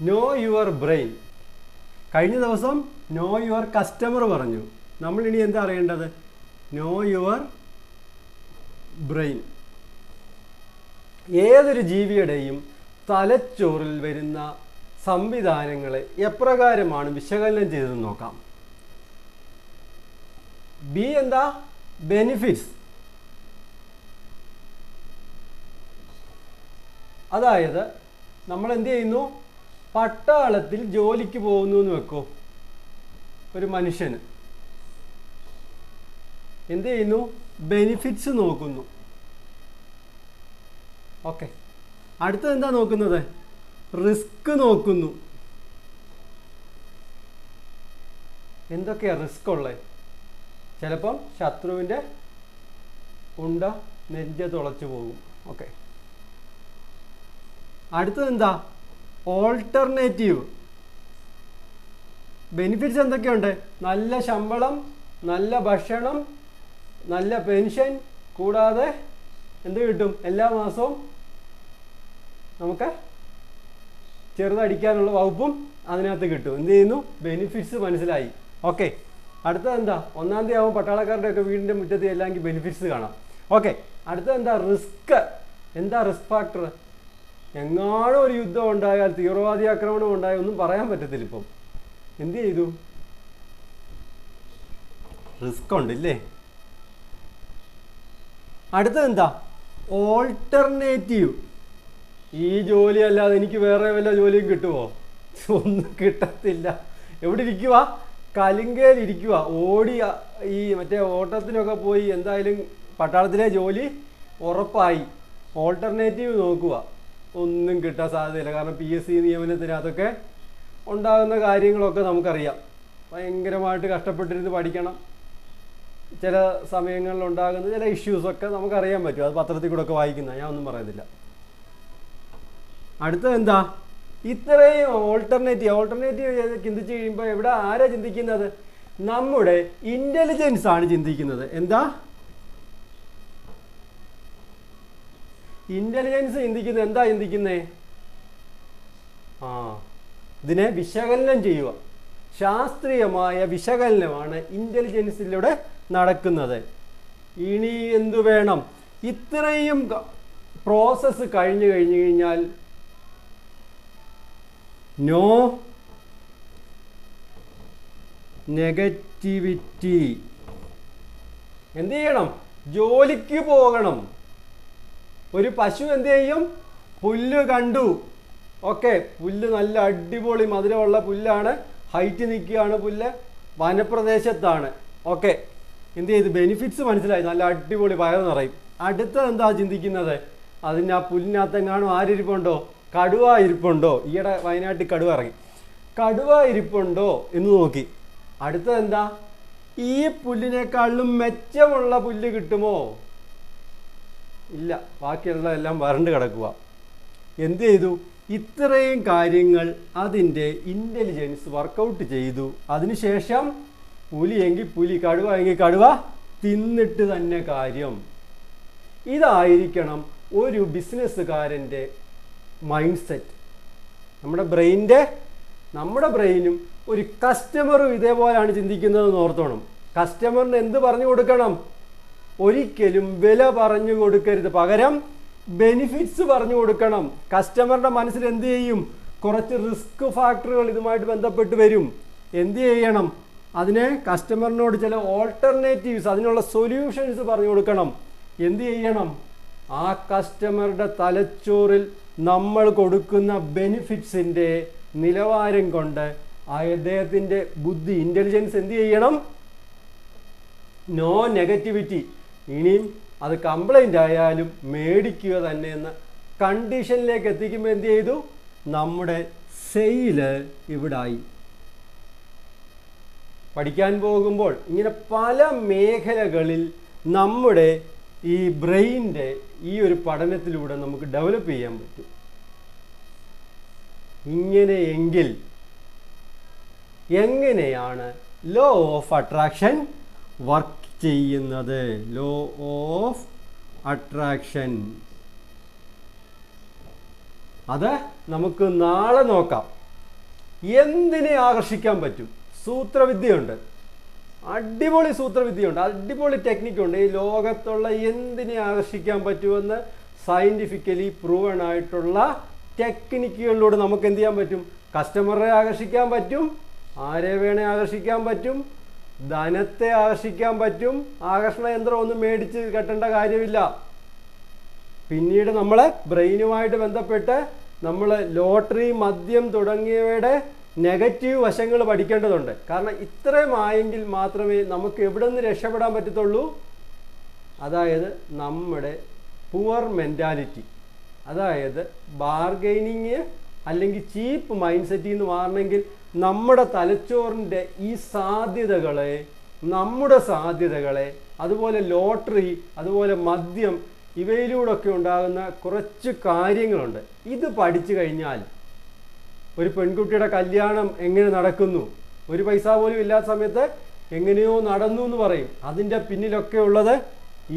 No your brain കഴിഞ്ഞ ദിവസം no your customer പറഞ്ഞു. നമ്മൾ ഇനി എന്താ അറിയേണ്ടത്? നോ യുവർ ബ്രെയിൻ ഏതൊരു ജീവിയുടെയും തലച്ചോറിൽ വരുന്ന സംവിധാനങ്ങളെ എപ്രകാരമാണ് വിശകലനം ചെയ്തതെന്ന് നോക്കാം. ബി എന്താ? ബെനിഫിറ്റ്സ് അതായത് നമ്മൾ എന്ത് ചെയ്യുന്നു? പട്ടാളത്തിൽ ജോലിക്ക് പോകുന്നു എന്ന് വെക്കോ? ഒരു മനുഷ്യന്. എന്ത് ചെയ്യുന്നു? ബെനിഫിറ്റ്സ് നോക്കുന്നു. ഓക്കെ അടുത്തത് എന്താ നോക്കുന്നത്? റിസ്ക് നോക്കുന്നു. എന്തൊക്കെയാ റിസ്ക് ഉള്ളത് ചിലപ്പം ശത്രുവിന്റെ ഉണ്ട നെഞ്ച തുളച്ചു പോകും. ഓക്കെ അടുത്തത് എന്താ? ഓൾട്ടർനേറ്റീവ് ബെനിഫിറ്റ്സ് എന്തൊക്കെയുണ്ട്? നല്ല ശമ്പളം നല്ല ഭക്ഷണം നല്ല പെൻഷൻ കൂടാതെ എന്ത് കിട്ടും? എല്ലാ മാസവും നമുക്ക് ചെറുതടിക്കാനുള്ള വകുപ്പും അതിനകത്ത് കിട്ടും. എന്ത് ചെയ്യുന്നു? ബെനിഫിറ്റ്സ് മനസ്സിലായി. ഓക്കെ അടുത്തത് എന്താ? ഒന്നാം തീയതി ആകുമ്പോൾ പട്ടാളക്കാരുടെ ഒക്കെ വീടിന്റെ മുറ്റത്ത് എല്ലാമെങ്കിൽ ബെനിഫിറ്റ്സ് കാണാം. ഓക്കെ അടുത്തത് എന്താ? റിസ്ക് എന്താ റിസ്ക് ഫാക്ടർ എങ്ങാണോ ഒരു യുദ്ധം ഉണ്ടായാൽ തീവ്രവാദി ആക്രമണം ഉണ്ടായാൽ ഒന്നും പറയാൻ പറ്റത്തില്ല ഇപ്പം. എന്ത് ചെയ്തു? റിസ്ക് ഉണ്ടല്ലേ? അടുത്തത് എന്താ? ഓൾട്ടർനേറ്റീവ് ഈ ജോലി അല്ലാതെ എനിക്ക് വേറെ വല്ല ജോലിയും കിട്ടുമോ ഒന്നും കിട്ടത്തില്ല. എവിടെ ഇരിക്കുക കലിങ്കയിൽ ഇരിക്കുക ഓടി ഈ മറ്റേ ഓട്ടത്തിനൊക്കെ പോയി എന്തായാലും പട്ടാളത്തിലെ ജോലി ഉറപ്പായി. ഓൾട്ടർനേറ്റീവ് നോക്കുക ഒന്നും കിട്ടാൻ സാധ്യതയില്ല. കാരണം പി എസ് സി നിയമനത്തിനകത്തൊക്കെ ഉണ്ടാകുന്ന കാര്യങ്ങളൊക്കെ നമുക്കറിയാം. ഭയങ്കരമായിട്ട് കഷ്ടപ്പെട്ടിരുന്ന് പഠിക്കണം. ചില സമയങ്ങളിൽ ഉണ്ടാകുന്ന ചില ഇഷ്യൂസൊക്കെ നമുക്കറിയാൻ പറ്റും. അത് പത്രത്തിൽ കൂടെ ഒക്കെ വായിക്കുന്ന ഞാൻ ഒന്നും പറയുന്നില്ല. അടുത്തത് എന്താ? ഇത്രയും ഓൾട്ടർനേറ്റീവ് ഓൾട്ടർനേറ്റീവ് ചിന്തിച്ച് കഴിയുമ്പോൾ എവിടെ ആരാ ചിന്തിക്കുന്നത്? നമ്മുടെ ഇന്റലിജൻസ് ആണ് ചിന്തിക്കുന്നത്. എന്താ? ഇന്റലിജൻസ് ചിന്തിക്കുന്നത് എന്താ ചിന്തിക്കുന്നേ? ആ ഇതിനെ വിശകലനം ചെയ്യുക. ശാസ്ത്രീയമായ വിശകലനമാണ് ഇന്റലിജൻസിലൂടെ നടക്കുന്നത്. ഇനി എന്തു വേണം? ഇത്രയും പ്രോസസ്സ് കഴിഞ്ഞു കഴിഞ്ഞു കഴിഞ്ഞാൽ നോ നെഗറ്റിവിറ്റി എന്ത് ചെയ്യണം? ജോലിക്ക് പോകണം. ഒരു പശു എന്ത് ചെയ്യും? പുല്ല് കണ്ടു. ഓക്കെ പുല്ല് നല്ല അടിപൊളി മധുരമുള്ള പുല്ലാണ്. ഹൈറ്റ് നിൽക്കുകയാണ് പുല്ല്. വനപ്രദേശത്താണ്. ഓക്കെ എന്ത് ചെയ്ത്? ബെനിഫിറ്റ്സ് മനസ്സിലായി. നല്ല അടിപൊളി വയറ് നിറയും. അടുത്തത് എന്താ ചിന്തിക്കുന്നത്? അതിന് ആ പുല്ലിനകത്തെങ്ങാനും ആരിപ്പുണ്ടോ കടുവ ഇരിപ്പുണ്ടോ? ഈയിടെ വയനാട്ടിൽ കടുവ ഇറങ്ങി. കടുവ ഇരിപ്പുണ്ടോ എന്ന് നോക്കി. അടുത്തത് എന്താ? ഈ പുല്ലിനേക്കാളും മെച്ചമുള്ള പുല്ല് കിട്ടുമോ? ഇല്ല ബാക്കിയുള്ളതെല്ലാം വരണ്ട് കിടക്കുക എന്ത് ചെയ്തു? ഇത്രയും കാര്യങ്ങൾ അതിന്റെ ഇന്റലിജൻസ് വർക്കൗട്ട് ചെയ്തു. അതിനുശേഷം പുലിയെങ്കിൽ പുലി കടുവ എങ്കിൽ കടുവ തിന്നിട്ട് തന്നെ കാര്യം. ഇതായിരിക്കണം ഒരു ബിസിനസ്സുകാരന്റെ മൈൻഡ് സെറ്റ് നമ്മുടെ ബ്രെയിന്റെ നമ്മുടെ ബ്രെയിനും ഒരു കസ്റ്റമറും ഇതേപോലെയാണ് ചിന്തിക്കുന്നതെന്ന് ഓർത്തോണം. കസ്റ്റമറിന് എന്ത് പറഞ്ഞു കൊടുക്കണം? ഒരിക്കലും വില പറഞ്ഞു കൊടുക്കരുത്. പകരം ബെനിഫിറ്റ്സ് പറഞ്ഞു കൊടുക്കണം. കസ്റ്റമറുടെ മനസ്സിൽ എന്ത് ചെയ്യും? കുറച്ച് റിസ്ക് ഫാക്ടറുകൾ ഇതുമായിട്ട് ബന്ധപ്പെട്ട് വരും. എന്ത് ചെയ്യണം? അതിനെ കസ്റ്റമറിനോട് ചില ഓൾട്ടർനേറ്റീവ്സ് അതിനുള്ള സൊല്യൂഷൻസ് പറഞ്ഞു കൊടുക്കണം. എന്ത് ചെയ്യണം? ആ കസ്റ്റമറുടെ തലച്ചോറിൽ നമ്മൾ കൊടുക്കുന്ന ബെനിഫിറ്റ്സിന്റെ നിലവാരം കൊണ്ട് അദ്ദേഹത്തിന്റെ ബുദ്ധി ഇന്റലിജൻസ് എന്ത് ചെയ്യണം? നോ നെഗറ്റിവിറ്റി ഇനിയും അത് കംപ്ലൈന്റ് ആയാലും മേടിക്കുക തന്നെ എന്ന കണ്ടീഷനിലേക്ക് എത്തിക്കുമ്പോൾ എന്ത് ചെയ്തു? നമ്മുടെ സെയിൽ ആയി പഠിക്കാൻ പോകുമ്പോൾ ഇങ്ങനെ പല മേഖലകളിൽ നമ്മുടെ ഈ ബ്രെയിന്റെ ഈ ഒരു പഠനത്തിലൂടെ നമുക്ക് ഡെവലപ്പ് ചെയ്യാൻ പറ്റും. ഇങ്ങനെയെങ്കിൽ എങ്ങനെയാണ് ലോ ഓഫ് അട്രാക്ഷൻ വർക്ക് ചെയ്യുന്നത്. ലോ ഓഫ് അട്രാക്ഷൻ അത് നമുക്ക് നാളെ നോക്കാം. എന്തിനെ ആകർഷിക്കാൻ പറ്റും? സൂത്രവിദ്യയുണ്ട്. അടിപൊളി സൂത്രവിദ്യയുണ്ട്. അടിപൊളി ടെക്നിക്കുണ്ട് ഈ ലോകത്തുള്ള എന്തിനെ ആകർഷിക്കാൻ പറ്റുമെന്ന് സയന്റിഫിക്കലി പ്രൂവൺ ആയിട്ടുള്ള ടെക്നിക്കുകളിലൂടെ നമുക്ക് എന്ത് ചെയ്യാൻ പറ്റും? കസ്റ്റമറെ ആകർഷിക്കാൻ പറ്റും. ആരെ വേണേ ആകർഷിക്കാൻ പറ്റും? ധനത്തെ ആകർഷിക്കാൻ പറ്റും ആകർഷണ യന്ത്രം ഒന്നും മേടിച്ച് കെട്ടേണ്ട കാര്യമില്ല. പിന്നീട് നമ്മൾ ബ്രെയിനുമായിട്ട് ബന്ധപ്പെട്ട് നമ്മൾ ലോട്ടറി മദ്യം തുടങ്ങിയവയുടെ നെഗറ്റീവ് വശങ്ങൾ പഠിക്കേണ്ടതുണ്ട്. കാരണം ഇത്രയും ആയെങ്കിൽ മാത്രമേ നമുക്ക് എവിടെ നിന്ന് രക്ഷപ്പെടാൻ പറ്റത്തുള്ളൂ. അതായത് നമ്മുടെ പുവർ മെന്റാലിറ്റി അതായത് ബാർഗൈനിങ് അല്ലെങ്കിൽ ചീപ്പ് മൈൻഡ് സെറ്റിൽ നിന്ന് മാറണമെങ്കിൽ നമ്മുടെ തലച്ചോറിന്റെ ഈ സാധ്യതകളെ നമ്മുടെ സാധ്യതകളെ അതുപോലെ ലോട്ടറി അതുപോലെ മദ്യം ഇവയിലൂടെയൊക്കെ ഉണ്ടാകുന്ന കുറച്ച് കാര്യങ്ങളുണ്ട്. ഇത് പഠിച്ചു കഴിഞ്ഞാൽ ഒരു പെൺകുട്ടിയുടെ കല്യാണം എങ്ങനെ നടക്കുന്നു? ഒരു പൈസ പോലും ഇല്ലാത്ത സമയത്ത് എങ്ങനെയോ നടന്നു എന്ന് പറയും. അതിന്റെ പിന്നിലൊക്കെ ഉള്ളത്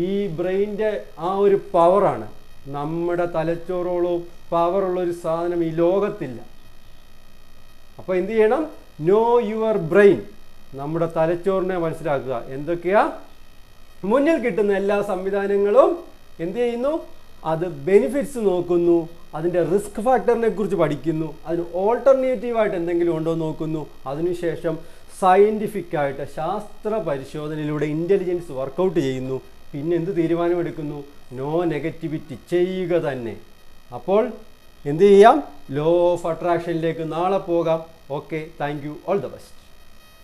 ഈ ബ്രെയിന്റെ ആ ഒരു പവറാണ് നമ്മുടെ തലച്ചോറോളം പവറുള്ള ഒരു സാധനം ഈ ലോകത്തില്ല. അപ്പോൾ എന്ത് ചെയ്യണം? നോ യുവർ ബ്രെയിൻ നമ്മുടെ തലച്ചോറിനെ മനസ്സിലാക്കുക. എന്തൊക്കെയാ? മുന്നിൽ കിട്ടുന്ന എല്ലാ സംവിധാനങ്ങളും എന്ത് ചെയ്യുന്നു? അത് ബെനിഫിറ്റ്സ് നോക്കുന്നു. അതിന്റെ റിസ്ക് ഫാക്ടറിനെ കുറിച്ച് പഠിക്കുന്നു. അതിന് ഓൾട്ടർനേറ്റീവായിട്ട് എന്തെങ്കിലും ഉണ്ടോ നോക്കുന്നു. അതിനുശേഷം സയന്റിഫിക്കായിട്ട് ശാസ്ത്ര പരിശോധനയിലൂടെ ഇന്റലിജൻസ് വർക്കൗട്ട് ചെയ്യുന്നു. പിന്നെ എന്ത് തീരുമാനമെടുക്കുന്നു? നോ നെഗറ്റിവിറ്റി ചെയ്യുക തന്നെ. അപ്പോൾ എന്ത് ചെയ്യാം? ലോ ഓഫ് അട്രാക്ഷനിലേക്ക് നാളെ പോകാം. Okay thank you all the best